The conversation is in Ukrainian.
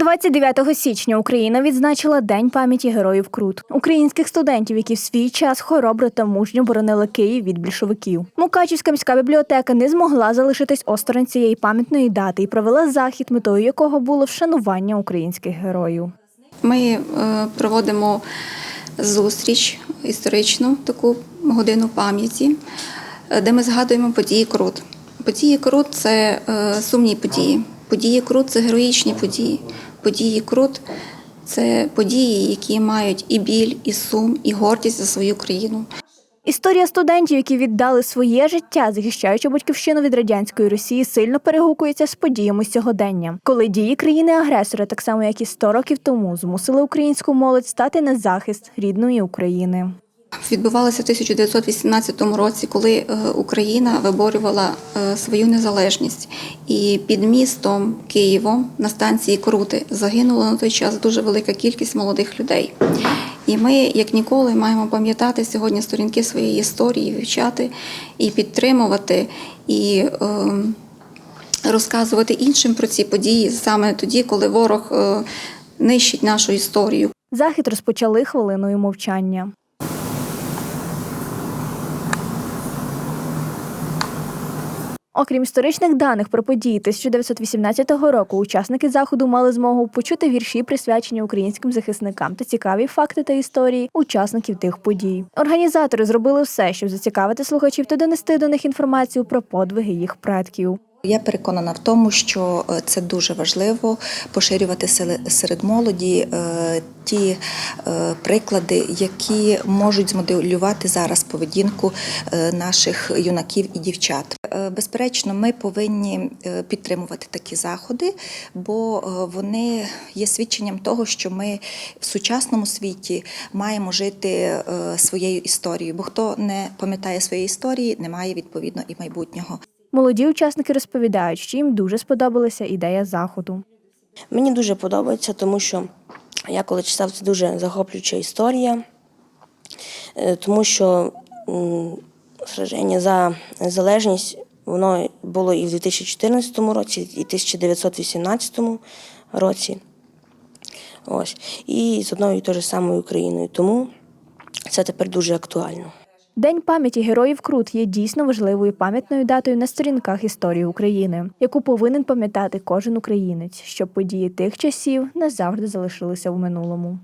29 січня Україна відзначила День пам'яті героїв Крут, українських студентів, які в свій час хоробро та мужньо боронили Київ від більшовиків. Мукачівська міська бібліотека не змогла залишитись осторонь цієї пам'ятної дати і провела захід, метою якого було вшанування українських героїв. Ми е, проводимо зустріч історичну, таку годину пам'яті, е, де ми згадуємо події Крут. Події Крут це е, сумні події. Події Крут це героїчні події. Події Крут це події, які мають і біль, і сум, і гордість за свою країну. Історія студентів, які віддали своє життя, захищаючи батьківщину від радянської Росії, сильно перегукується з подіями сьогодення, коли дії країни-агресора, так само як і 100 років тому, змусили українську молодь стати на захист рідної України. Відбувалося в 1918 році, коли е, Україна виборювала е, свою незалежність. І під містом Києвом на станції Крути загинуло на той час дуже велика кількість молодих людей. І ми, як ніколи, маємо пам'ятати сьогодні сторінки своєї історії, вивчати і підтримувати, і е, розказувати іншим про ці події саме тоді, коли ворог е, нищить нашу історію. Захід розпочали хвилиною мовчання. Окрім історичних даних про події 1918 року, учасники заходу мали змогу почути вірші, присвячені українським захисникам та цікаві факти та історії учасників тих подій. Організатори зробили все, щоб зацікавити слухачів та донести до них інформацію про подвиги їх предків. Я переконана в тому, що е, це дуже важливо поширювати серед молоді е, ті е, приклади, які можуть змоделювати зараз поведінку наших юнаків і дівчат. Безперечно, ми повинні підтримувати такі заходи, бо вони є свідченням того, що ми в сучасному світі маємо жити своєю історією. Бо хто не пам'ятає своєї історії, не має відповідно і майбутнього. Молоді учасники розповідають, що їм дуже сподобалася ідея заходу. Мені дуже подобається, тому що я коли читав, це дуже захоплююча історія, Е, тому що сраження за незалежність воно було і в 2014 році, і в 1918 році. Ось. І з одною і тою самою Україною. Тому це тепер дуже актуально. День пам'яті героїв Крут є дійсно важливою пам'ятною датою на сторінках історії України, яку повинен пам'ятати кожен українець, щоб події тих часів назавжди залишилися в минулому.